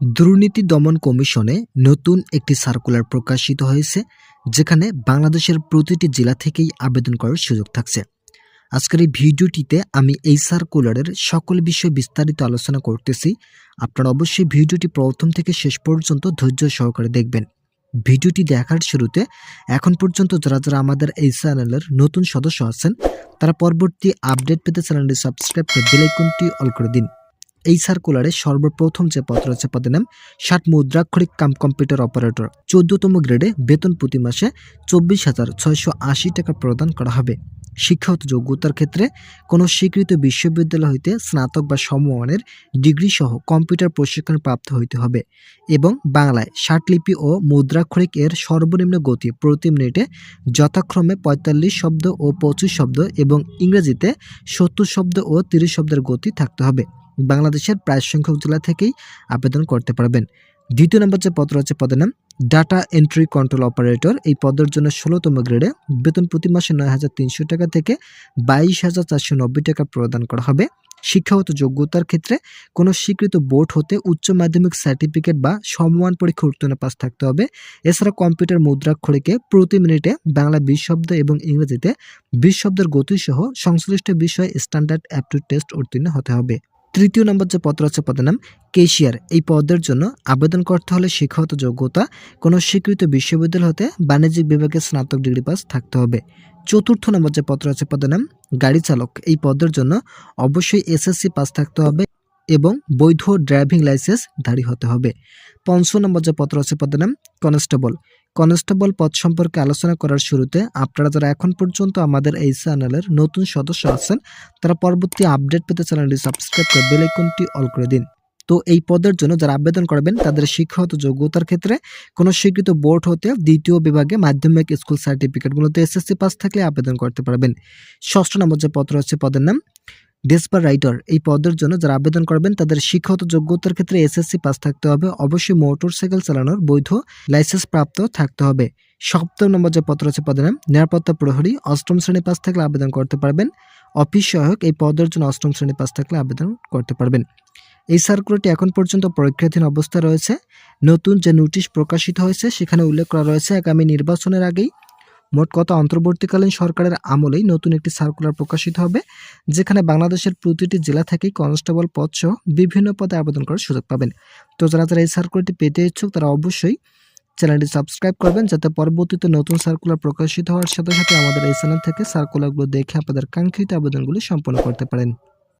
দুর্নীতি দমন কমিশনে নতুন একটি সার্কুলার প্রকাশিত হয়েছে, যেখানে বাংলাদেশের প্রতিটি জেলা থেকেই আবেদন করার সুযোগ থাকছে। আজকের এই ভিডিওটিতে আমি এই সার্কুলারের সকল বিষয়ে বিস্তারিত আলোচনা করতেছি। আপনারা অবশ্যই ভিডিওটি প্রথম থেকে শেষ পর্যন্ত ধৈর্য সহকারে দেখবেন। ভিডিওটি দেখার শুরুতে এখন পর্যন্ত যারা যারা আমাদের এই চ্যানেলের নতুন সদস্য আছেন, তারা পরবর্তী আপডেট পেতে চ্যানেলটি সাবস্ক্রাইব করে বেলাইকনটি অল করে দিন। এই সার্কুলারে সর্বপ্রথম যে পদ রয়েছে পদের নাম ষাট মুদ্রাক্ষরিক কাম কম্পিউটার অপারেটর চোদ্দতম গ্রেডে বেতন প্রতি মাসে চব্বিশ হাজার ছয়শো আশি টাকা প্রদান করা হবে। শিক্ষাগত যোগ্যতার ক্ষেত্রে কোনো স্বীকৃত বিশ্ববিদ্যালয় হইতে স্নাতক বা সমমানের ডিগ্রি সহ কম্পিউটার প্রশিক্ষণ প্রাপ্ত হইতে হবে এবং বাংলায় ষাটলিপি ও মুদ্রাক্ষরিক এর সর্বনিম্ন গতি প্রতি মিনিটে যথাক্রমে পঁয়তাল্লিশ শব্দ ও পঁচিশ শব্দ এবং ইংরেজিতে সত্তর শব্দ ও তিরিশ শব্দের গতি থাকতে হবে। বাংলাদেশের প্রায় সংখ্যক জেলা থেকেই আবেদন করতে পারবেন। দ্বিতীয় নম্বর যে পদ রয়েছে, পদের নাম ডাটা এন্ট্রি কন্ট্রোল অপারেটর এই পদের জন্য ষোলোতম গ্রেডে বেতন প্রতি মাসে নয় হাজার তিনশো টাকা থেকে বাইশ হাজার চারশো নব্বই টাকা প্রদান করা হবে। শিক্ষাগত যোগ্যতার ক্ষেত্রে কোনো স্বীকৃত বোর্ড হতে উচ্চ মাধ্যমিক সার্টিফিকেট বা সমমান পরীক্ষা উত্তীর্ণ পাস থাকতে হবে। এছাড়া কম্পিউটার মুদ্রাক্ষরিকে প্রতি মিনিটে বাংলা বিশ শব্দ এবং ইংরেজিতে বিশ শব্দের গতিসহ সংশ্লিষ্ট বিষয়ে স্ট্যান্ডার্ড অ্যাপটুড টেস্ট উত্তীর্ণ হতে হবে। তৃতীয় নম্বর যে পদ রয়েছে পদের নাম কেশিয়ার। এই পদের জন্য আবেদন করতে হলে শিক্ষাগত যোগ্যতা, কোনো স্বীকৃত বিশ্ববিদ্যালয় হতে বাণিজ্যিক বিভাগে স্নাতক ডিগ্রি পাস থাকতে হবে। চতুর্থ নম্বর যে পদ রয়েছে পদের নাম গাড়ি চালক। এই পদের জন্য অবশ্যই এসএসসি পাস থাকতে হবে এবং বৈধ ড্রাইভিং লাইসেন্স ধারী হতে হবে। পঞ্চম নম্বর যে পত্র আছে, পদের নাম কনস্টেবল। কনস্টেবল পদ সম্পর্কে আলোচনা করার শুরুতে আপনারা যারা এখন পর্যন্ত আমাদের এই চ্যানেলের নতুন সদস্য আছেন, তারা পরবর্তী আপডেট পেতে চ্যানেলটি সাবস্ক্রাইব করে বেল আইকনটি অল করে দিন। তো এই পদের জন্য যারা আবেদন করবেন, তাদের শিক্ষাগত যোগ্যতার ক্ষেত্রে কোনো স্বীকৃত বোর্ড হতে দ্বিতীয় বিভাগে মাধ্যমিক স্কুল সার্টিফিকেটগুলোতে এসএসসি পাস থাকলে আবেদন করতে পারবেন। ষষ্ঠ নম্বর যে পত্র হচ্ছে পদের নাম ডেসপার রাইটার, এই পদের জন্য যারা আবেদন করবেন তাদের শিক্ষাগত যোগ্যতার ক্ষেত্রে এসএসসি পাস থাকতে হবে। অবশ্যই মোটর সাইকেল চালানোর বৈধ লাইসেন্স প্রাপ্ত থাকতে হবে। সপ্তম নম্বর যে পত্র আছে পদের নাম নিরাপত্তা প্রহরী। অষ্টম শ্রেণি পাস থাকলে আবেদন করতে পারবেন। অফিস সহায়ক, এই পদের জন্য অষ্টম শ্রেণি পাস থাকলে আবেদন করতে পারবেন। এই সার্কুলারটি এখন পর্যন্ত পরীক্ষাধীন অবস্থায় রয়েছে। নতুন যে নোটিশ প্রকাশিত হয়েছে, সেখানে উল্লেখ করা রয়েছে, আগামী নির্বাচনের আগেই মোট কথা অন্তর্বর্তীকালীন সরকারের আমলেই নতুন একটি সার্কুলার প্রকাশিত হবে, যেখানে বাংলাদেশের প্রতিটি জেলা থেকেই কনস্টেবল পদ সহ বিভিন্ন পদে আবেদন করার সুযোগ পাবেন। তো যারা যারা এই সার্কুলারটি পেতে ইচ্ছুক, তারা অবশ্যই চ্যানেলটি সাবস্ক্রাইব করবেন, যাতে পরবর্তীতে নতুন সার্কুলার প্রকাশিত হওয়ার সাথে সাথে আমাদের এই চ্যানেল থেকে সার্কুলারগুলো দেখে আপনাদের কাঙ্ক্ষিত আবেদনগুলি সম্পন্ন করতে পারেন।